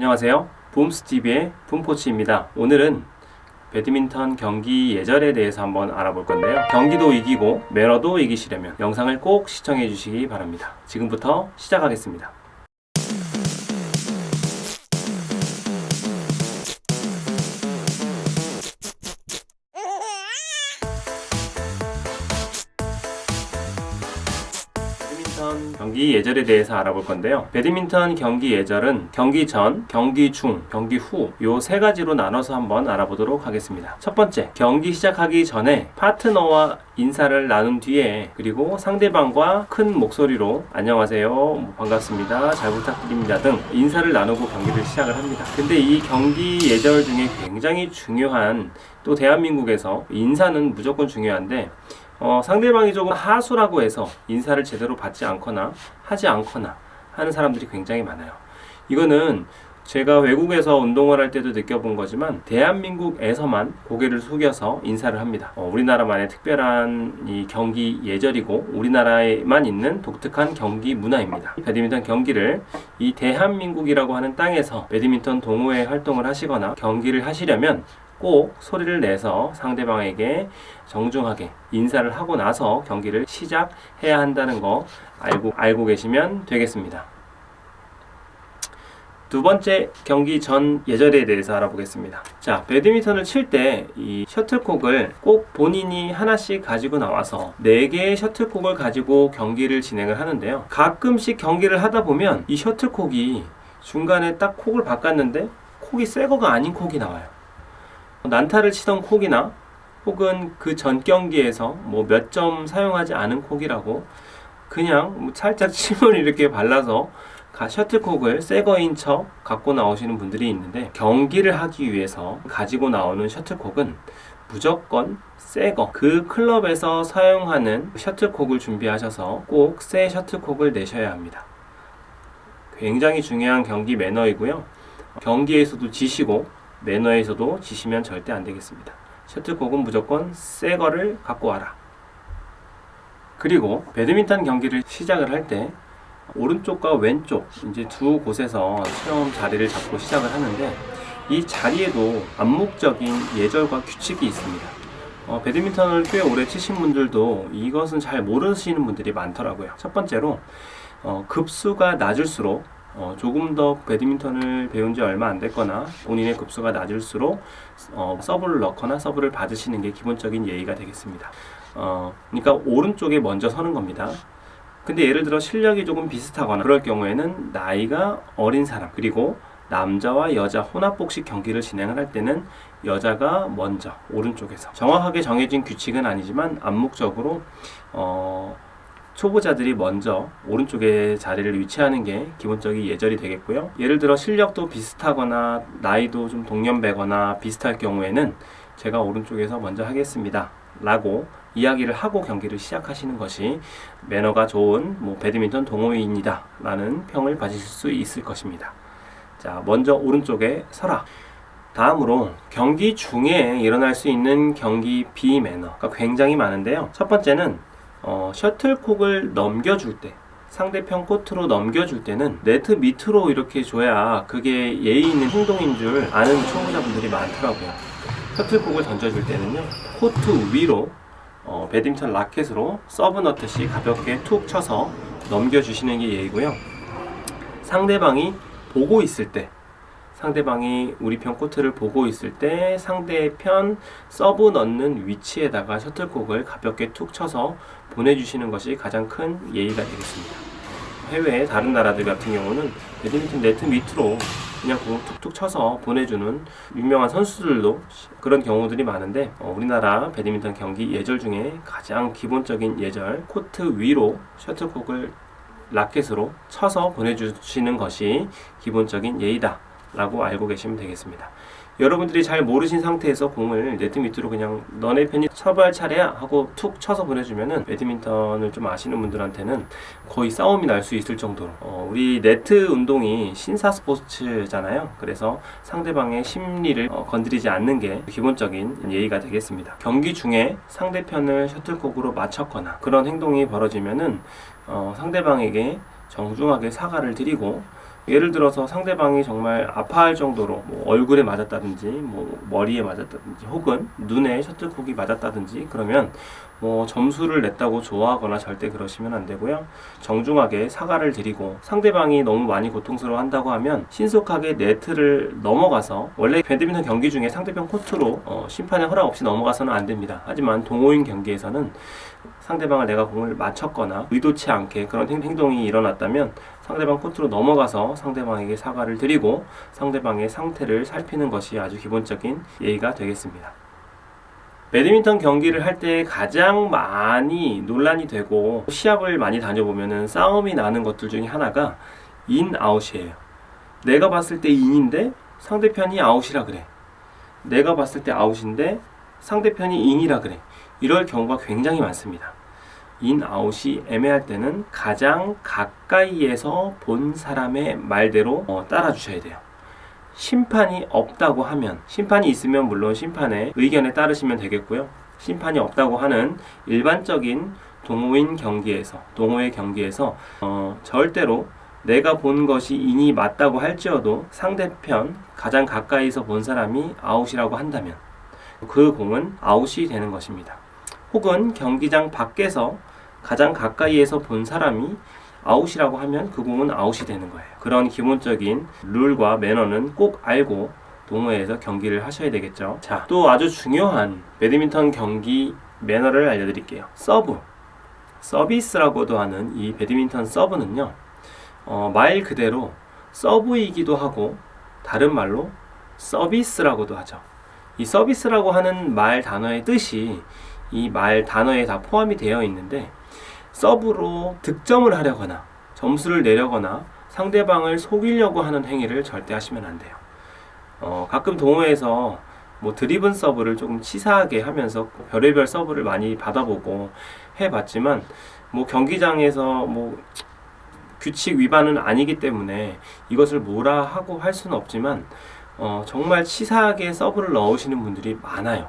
안녕하세요. 붐스TV의 붐코치입니다. 오늘은 배드민턴 경기 예절에 대해서 한번 알아볼 건데요. 경기도 이기고 매너도 이기시려면 영상을 꼭 시청해 주시기 바랍니다. 지금부터 시작하겠습니다. 배드민턴 경기 예절에 대해서 알아볼 건데요. 배드민턴 경기 예절은 경기 전, 경기 중, 경기 후 요 세 가지로 나눠서 한번 알아보도록 하겠습니다. 첫 번째, 경기 시작하기 전에 파트너와 인사를 나눈 뒤에 그리고 상대방과 큰 목소리로 안녕하세요, 뭐 반갑습니다, 잘 부탁드립니다 등 인사를 나누고 경기를 시작을 합니다. 근데 이 경기 예절 중에 굉장히 중요한 또 대한민국에서 인사는 무조건 중요한데 어, 상대방이 조금 하수라고 해서 인사를 제대로 받지 않거나 하지 않거나 하는 사람들이 굉장히 많아요. 이거는 제가 외국에서 운동을 할 때도 느껴본 거지만 대한민국에서만 고개를 숙여서 인사를 합니다. 어, 우리나라만의 특별한 이 경기 예절이고 우리나라에만 있는 독특한 경기 문화입니다. 배드민턴 경기를 이 대한민국이라고 하는 땅에서 배드민턴 동호회 활동을 하시거나 경기를 하시려면 꼭 소리를 내서 상대방에게 정중하게 인사를 하고 나서 경기를 시작해야 한다는 거 알고 알고 계시면 되겠습니다. 두 번째 경기 전 예절에 대해서 알아보겠습니다. 자, 배드민턴을 칠 때 이 셔틀콕을 꼭 본인이 하나씩 가지고 나와서 네 개의 셔틀콕을 가지고 경기를 진행을 하는데요. 가끔씩 경기를 하다 보면 이 셔틀콕이 중간에 딱 콕을 바꿨는데 콕이 새 거가 아닌 콕이 나와요. 난타를 치던 콕이나 혹은 그 전 경기에서 뭐 몇 점 사용하지 않은 콕이라고 그냥 뭐 살짝 침을 이렇게 발라서 가- 셔틀콕을 새 거인 척 갖고 나오시는 분들이 있는데 경기를 하기 위해서 가지고 나오는 셔틀콕은 무조건 새 거. 그 클럽에서 사용하는 셔틀콕을 준비하셔서 꼭 새 셔틀콕을 내셔야 합니다. 굉장히 중요한 경기 매너이고요. 경기에서도 지시고 매너에서도 지시면 절대 안 되겠습니다. 셔틀콕은 무조건 새 거를 갖고 와라. 그리고 배드민턴 경기를 시작을 할 때 오른쪽과 왼쪽 이제 두 곳에서 처음 자리를 잡고 시작을 하는데 이 자리에도 암묵적인 예절과 규칙이 있습니다. 어, 배드민턴을 꽤 오래 치신 분들도 이것은 잘 모르시는 분들이 많더라고요. 첫 번째로 어, 급수가 낮을수록 어, 조금 더 배드민턴을 배운 지 얼마 안 됐거나 본인의 급수가 낮을수록 어, 서브를 넣거나 서브를 받으시는 게 기본적인 예의가 되겠습니다. 어, 그러니까 오른쪽에 먼저 서는 겁니다. 근데 예를 들어 실력이 조금 비슷하거나 그럴 경우에는 나이가 어린 사람 그리고 남자와 여자 혼합복식 경기를 진행을 할 때는 여자가 먼저 오른쪽에서 정확하게 정해진 규칙은 아니지만 암묵적으로 어, 초보자들이 먼저 오른쪽에 자리를 위치하는 게 기본적인 예절이 되겠고요. 예를 들어 실력도 비슷하거나 나이도 좀 동년배거나 비슷할 경우에는 제가 오른쪽에서 먼저 하겠습니다. 라고 이야기를 하고 경기를 시작하시는 것이 매너가 좋은 뭐 배드민턴 동호인이다 라는 평을 받으실 수 있을 것입니다. 자, 먼저 오른쪽에 서라. 다음으로 경기 중에 일어날 수 있는 경기 비매너가 굉장히 많은데요. 첫 번째는 어, 셔틀콕을 넘겨줄 때 상대편 코트로 넘겨줄 때는 네트 밑으로 이렇게 줘야 그게 예의 있는 행동인 줄 아는 초보자분들이 많더라고요. 셔틀콕을 던져줄 때는요 코트 위로 어, 배드민턴 라켓으로 서브 넣듯이 가볍게 툭 쳐서 넘겨주시는 게 예의고요. 상대방이 보고 있을 때 상대방이 우리 편 코트를 보고 있을 때 상대편 서브 넣는 위치에다가 셔틀콕을 가볍게 툭 쳐서 보내주시는 것이 가장 큰 예의가 되겠습니다. 해외 다른 나라들 같은 경우는 배드민턴 네트 밑으로 그냥 공 툭툭 쳐서 보내주는 유명한 선수들도 그런 경우들이 많은데 어, 우리나라 배드민턴 경기 예절 중에 가장 기본적인 예절 코트 위로 셔틀콕을 라켓으로 쳐서 보내주시는 것이 기본적인 예의다. 라고 알고 계시면 되겠습니다. 여러분들이 잘 모르신 상태에서 공을 네트 밑으로 그냥 너네 편이 서브할 차례야 하고 툭 쳐서 보내주면은 배드민턴을 좀 아시는 분들한테는 거의 싸움이 날 수 있을 정도로 어, 우리 네트 운동이 신사 스포츠잖아요. 그래서 상대방의 심리를 어, 건드리지 않는 게 기본적인 예의가 되겠습니다. 경기 중에 상대편을 셔틀콕으로 맞췄거나 그런 행동이 벌어지면은 어, 상대방에게 정중하게 사과를 드리고 예를 들어서 상대방이 정말 아파할 정도로 뭐 얼굴에 맞았다든지 뭐 머리에 맞았다든지 혹은 눈에 셔틀콕이 맞았다든지 그러면 뭐 점수를 냈다고 좋아하거나 절대 그러시면 안 되고요. 정중하게 사과를 드리고 상대방이 너무 많이 고통스러워 한다고 하면 신속하게 네트를 넘어가서 원래 배드민턴 경기 중에 상대편 코트로 어, 심판의 허락 없이 넘어가서는 안 됩니다. 하지만 동호인 경기에서는 상대방을 내가 공을 맞췄거나 의도치 않게 그런 행- 행동이 일어났다면 상대방 코트로 넘어가서 상대방에게 사과를 드리고 상대방의 상태를 살피는 것이 아주 기본적인 예의가 되겠습니다. 배드민턴 경기를 할 때 가장 많이 논란이 되고 시합을 많이 다녀보면은 싸움이 나는 것들 중에 하나가 인 아웃이에요. 내가 봤을 때 인인데 상대편이 아웃이라 그래. 내가 봤을 때 아웃인데 상대편이 인이라 그래. 이럴 경우가 굉장히 많습니다. 인 아웃이 애매할 때는 가장 가까이에서 본 사람의 말대로 어, 따라 주셔야 돼요. 심판이 없다고 하면 심판이 있으면 물론 심판의 의견에 따르시면 되겠고요. 심판이 없다고 하는 일반적인 동호인 경기에서 동호회 경기에서 어, 절대로 내가 본 것이 인이 맞다고 할지어도 상대편 가장 가까이서 본 사람이 아웃이라고 한다면 그 공은 아웃이 되는 것입니다. 혹은 경기장 밖에서 가장 가까이에서 본 사람이 아웃이라고 하면 그 공은 아웃이 되는 거예요. 그런 기본적인 룰과 매너는 꼭 알고 동호회에서 경기를 하셔야 되겠죠. 자, 또 아주 중요한 배드민턴 경기 매너를 알려드릴게요. 서브. 서비스라고도 하는 이 배드민턴 서브는요, 어, 말 그대로 서브이기도 하고, 다른 말로 서비스라고도 하죠. 이 서비스라고 하는 말 단어의 뜻이 이 말 단어에 다 포함이 되어 있는데, 서브로 득점을 하려거나 점수를 내려거나 상대방을 속이려고 하는 행위를 절대 하시면 안 돼요. 어, 가끔 동호회에서 뭐 드리븐 서브를 조금 치사하게 하면서 별의별 서브를 많이 받아보고 해봤지만 뭐 경기장에서 뭐 규칙 위반은 아니기 때문에 이것을 뭐라 하고 할 수는 없지만 어, 정말 치사하게 서브를 넣으시는 분들이 많아요.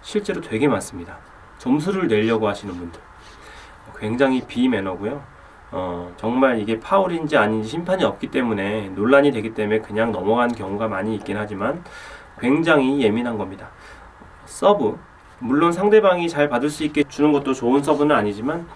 실제로 되게 많습니다. 점수를 내려고 하시는 분들. 굉장히 비매너고요. 어, 정말 이게 파울인지 아닌지 심판이 없기 때문에 논란이 되기 때문에 그냥 넘어간 경우가 많이 있긴 하지만 굉장히 예민한 겁니다. 서브 물론 상대방이 잘 받을 수 있게 주는 것도 좋은 서브는 아니지만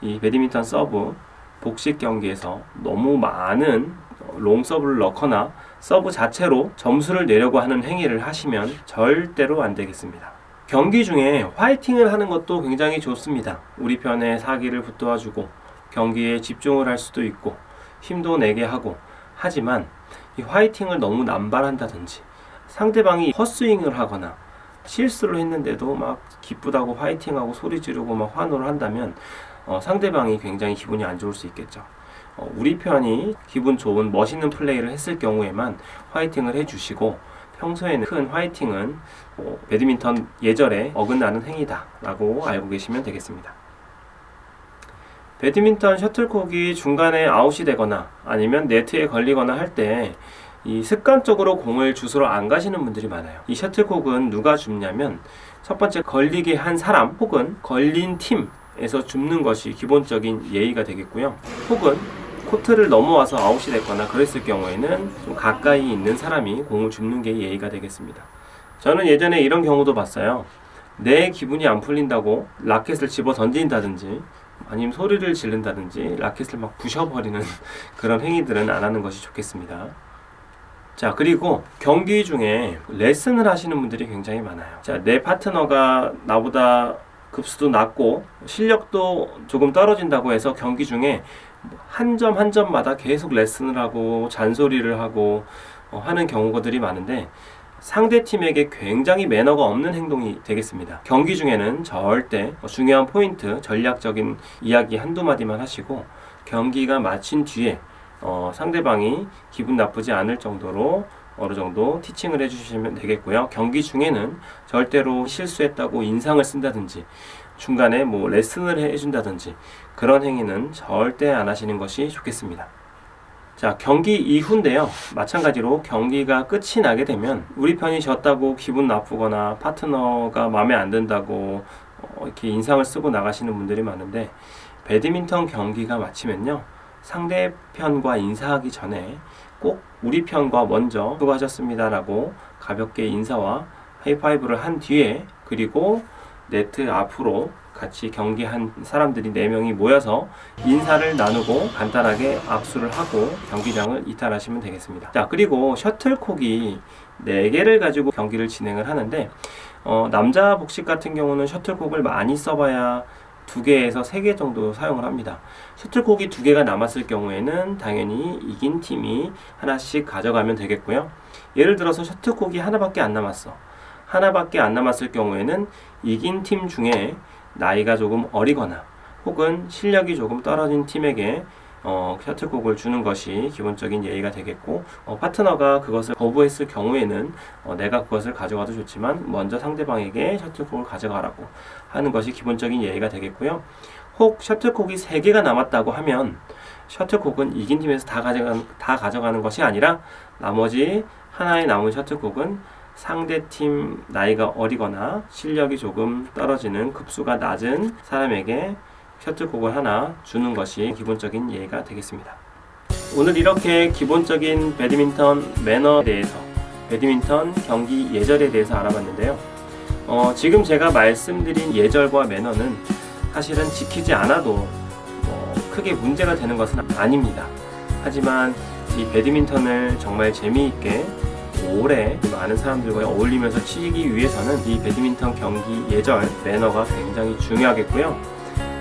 이 배드민턴 서브 복식 경기에서 너무 많은 롱 서브를 넣거나 서브 자체로 점수를 내려고 하는 행위를 하시면 절대로 안 되겠습니다. 경기 중에 화이팅을 하는 것도 굉장히 좋습니다. 우리 편에 사기를 붙도와주고 경기에 집중을 할 수도 있고 힘도 내게 하고 하지만 이 화이팅을 너무 남발한다든지 상대방이 헛스윙을 하거나 실수를 했는데도 막 기쁘다고 화이팅하고 소리 지르고 막 환호를 한다면 어, 상대방이 굉장히 기분이 안 좋을 수 있겠죠. 어, 우리 편이 기분 좋은 멋있는 플레이를 했을 경우에만 화이팅을 해주시고 평소에는 큰 화이팅은 뭐 배드민턴 예절에 어긋나는 행위다라고 알고 계시면 되겠습니다. 배드민턴 셔틀콕이 중간에 아웃이 되거나 아니면 네트에 걸리거나 할 때 이 습관적으로 공을 주스러 안 가시는 분들이 많아요. 이 셔틀콕은 누가 줍냐면 첫 번째 걸리게 한 사람 혹은 걸린 팀에서 줍는 것이 기본적인 예의가 되겠고요. 혹은 코트를 넘어와서 아웃이 됐거나 그랬을 경우에는 좀 가까이 있는 사람이 공을 줍는 게 예의가 되겠습니다. 저는 예전에 이런 경우도 봤어요. 내 기분이 안 풀린다고 라켓을 집어 던진다든지 아니면 소리를 지른다든지 라켓을 막 부셔버리는 그런 행위들은 안 하는 것이 좋겠습니다. 자, 그리고 경기 중에 레슨을 하시는 분들이 굉장히 많아요. 자, 내 파트너가 나보다 급수도 낮고 실력도 조금 떨어진다고 해서 경기 중에 한점한 점마다 계속 레슨을 하고 잔소리를 하고 어, 하는 경우들이 많은데 상대 팀에게 굉장히 매너가 없는 행동이 되겠습니다. 경기 중에는 절대 중요한 포인트, 전략적인 이야기 한두 마디만 하시고 경기가 마친 뒤에 어, 상대방이 기분 나쁘지 않을 정도로 어느 정도 티칭을 해주시면 되겠고요. 경기 중에는 절대로 실수했다고 인상을 쓴다든지 중간에 뭐 레슨을 해준다든지 그런 행위는 절대 안 하시는 것이 좋겠습니다. 자, 경기 이후인데요. 마찬가지로 경기가 끝이 나게 되면 우리 편이 졌다고 기분 나쁘거나 파트너가 마음에 안 든다고 어, 이렇게 인상을 쓰고 나가시는 분들이 많은데 배드민턴 경기가 마치면요. 상대편과 인사하기 전에 꼭 우리 편과 먼저 수고하셨습니다라고 가볍게 인사와 하이파이브를 한 뒤에 그리고 네트 앞으로 같이 경기한 사람들이 4명이 모여서 인사를 나누고 간단하게 악수를 하고 경기장을 이탈하시면 되겠습니다. 자, 그리고 셔틀콕이 4개를 가지고 경기를 진행을 하는데 어, 남자 복식 같은 경우는 셔틀콕을 많이 써봐야 두 개에서 세개 정도 사용을 합니다. 셔틀콕이 두 개가 남았을 경우에는 당연히 이긴 팀이 하나씩 가져가면 되겠고요. 예를 들어서 셔틀콕이 하나밖에 안 남았어. 하나밖에 안 남았을 경우에는 이긴 팀 중에 나이가 조금 어리거나 혹은 실력이 조금 떨어진 팀에게 어, 셔틀콕을 주는 것이 기본적인 예의가 되겠고 어, 파트너가 그것을 거부했을 경우에는 어, 내가 그것을 가져가도 좋지만 먼저 상대방에게 셔틀콕을 가져가라고 하는 것이 기본적인 예의가 되겠고요. 혹 셔틀콕이 3개가 남았다고 하면 셔틀콕은 이긴 팀에서 다 가져가는, 다 가져가는 것이 아니라 나머지 하나의 남은 셔틀콕은 상대 팀 나이가 어리거나 실력이 조금 떨어지는 급수가 낮은 사람에게 셔틀콕을 하나 주는 것이 기본적인 예의가 되겠습니다. 오늘 이렇게 기본적인 배드민턴 매너에 대해서 배드민턴 경기 예절에 대해서 알아봤는데요. 어, 지금 제가 말씀드린 예절과 매너는 사실은 지키지 않아도 뭐 크게 문제가 되는 것은 아닙니다. 하지만 이 배드민턴을 정말 재미있게 오래 많은 사람들과 어울리면서 치기 위해서는 이 배드민턴 경기 예절 매너가 굉장히 중요하겠고요.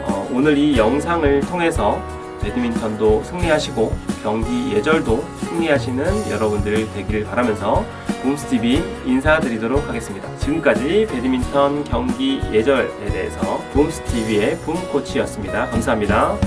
어, 오늘 이 영상을 통해서 배드민턴도 승리하시고 경기 예절도 승리하시는 여러분들 되기를 바라면서 붐스TV 인사드리도록 하겠습니다. 지금까지 배드민턴 경기 예절에 대해서 붐스TV의 붐코치였습니다. 감사합니다.